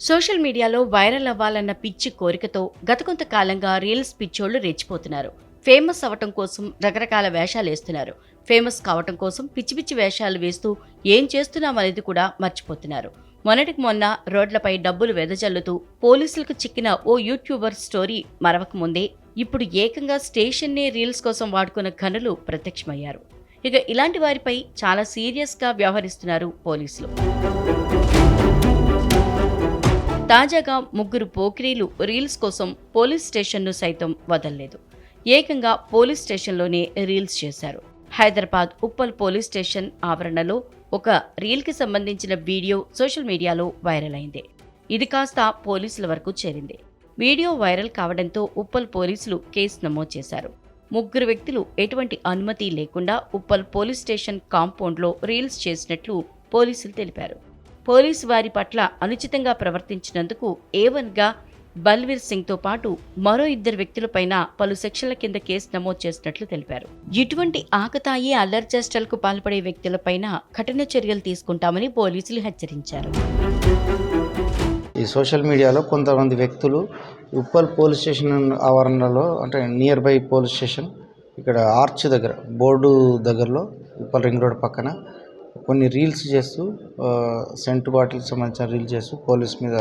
Social మీడియాలో viral అవ్వాలన్న పిచ్చి కోరికతో గత కొంతకాలంగా రీల్స్ పిచ్చోళ్ళు రెచ్చిపోతున్నారు ఫేమస్ అవటం కోసం రకరకాల వేషాలు వేస్తున్నారు. ఫేమస్ కావటం కోసం పిచ్చి పిచ్చి వేషాలు వేస్తూ ఏం చేస్తున్నామనేది కూడా మర్చిపోతున్నారు. మొన్నటికి మొన్న రోడ్లపై డబ్బులు వెదజల్లుతూ పోలీసులకు చిక్కిన ఓ యూట్యూబర్ స్టోరీ మరవక ముందే ఇప్పుడు ఏకంగా స్టేషన్నే రీల్స్ కోసం వాడుకున్న ఘనులు ప్రత్యక్షమయ్యారు. ఇక ఇలాంటి వారిపై చాలా సీరియస్గా వ్యవహరిస్తున్నారు పోలీసులు. తాజాగా ముగ్గురు పోకిరీలు రీల్స్ కోసం పోలీస్ స్టేషన్ను సైతం వదలలేదు. ఏకంగా పోలీస్ స్టేషన్లోనే రీల్స్ చేశారు. హైదరాబాద్ ఉప్పల్ పోలీస్ స్టేషన్ ఆవరణలో ఒక రీల్కి సంబంధించిన వీడియో సోషల్ మీడియాలో వైరల్ అయింది. ఇది కాస్త పోలీసుల వరకు చేరింది. వీడియో వైరల్ కావడంతో ఉప్పల్ పోలీసులు కేసు నమోదు చేశారు. ముగ్గురు వ్యక్తులు ఎటువంటి అనుమతి లేకుండా ఉప్పల్ పోలీస్ స్టేషన్ కాంపౌండ్లో రీల్స్ చేసినట్లు పోలీసులు తెలిపారు. పోలీసు వారి పట్ల అనుచితంగా ప్రవర్తించినందుకు ఏవన్గా బల్వీర్ సింగ్తో పాటు మరో ఇద్దరు వ్యక్తులపైన పలు సెక్షన్ల కింద కేసు నమోదు చేసినట్లు తెలిపారు. ఇటువంటి ఆకతాయి అల్లర్చేష్టలకు పాల్పడే వ్యక్తులపైన కఠిన చర్యలు తీసుకుంటామని పోలీసులు హెచ్చరించారు. ఈ సోషల్ మీడియాలో కొంతమంది వ్యక్తులు ఉప్పల్ పోలీస్ స్టేషన్ ఆవరణలో అంటే నియర్ బై పోలీస్ స్టేషన్ ఇక్కడ ఆర్చ్ దగ్గర బోర్డు దగ్గరలో ఉప్పల్ రింగ్ రోడ్ పక్కన కొన్ని రీల్స్ చేస్తూ సెంట్ బాటిల్కి సంబంధించిన రీల్స్ చేస్తూ పోలీస్ మీద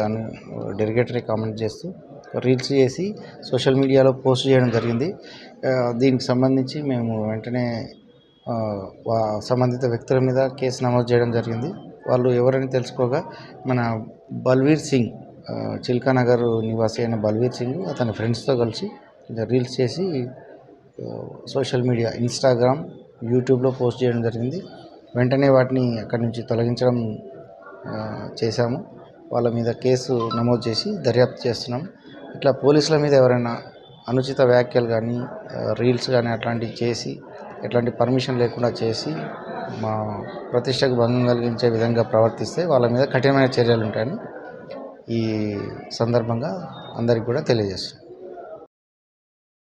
డెరిగేటరీ కామెంట్ చేస్తూ రీల్స్ చేసి సోషల్ మీడియాలో పోస్ట్ చేయడం జరిగింది. దీనికి సంబంధించి మేము వెంటనే వా- సంబంధిత వ్యక్తుల మీద కేసు నమోదు చేయడం జరిగింది. వాళ్ళు ఎవరని తెలుసుకోగా మన బల్వీర్ సింగ్ చిల్కానగర్ చిల్కా నగర్ నివాసి అయిన బల్వీర్ సింగ్ అతని ఫ్రెండ్స్తో కలిసి రీల్స్ చేసి సోషల్ మీడియా ఇన్స్టాగ్రామ్ యూట్యూబ్లో పోస్ట్ చేయడం జరిగింది. వెంటనే వాటిని అక్కడి నుంచి తొలగించడం చేశాము. వాళ్ళ మీద కేసు నమోదు చేసి దర్యాప్తు చేస్తున్నాం. ఇట్లా పోలీసుల మీద ఎవరైనా అనుచిత వ్యాఖ్యలు కానీ రీల్స్ కానీ అట్లాంటివి చేసి ఎట్లాంటి పర్మిషన్ లేకుండా చేసి మా ప్రతిష్టకు భంగం కలిగించే విధంగా ప్రవర్తిస్తే వాళ్ళ మీద కఠినమైన చర్యలు ఉంటాయని ఈ సందర్భంగా అందరికీ కూడా తెలియజేస్తున్నాం.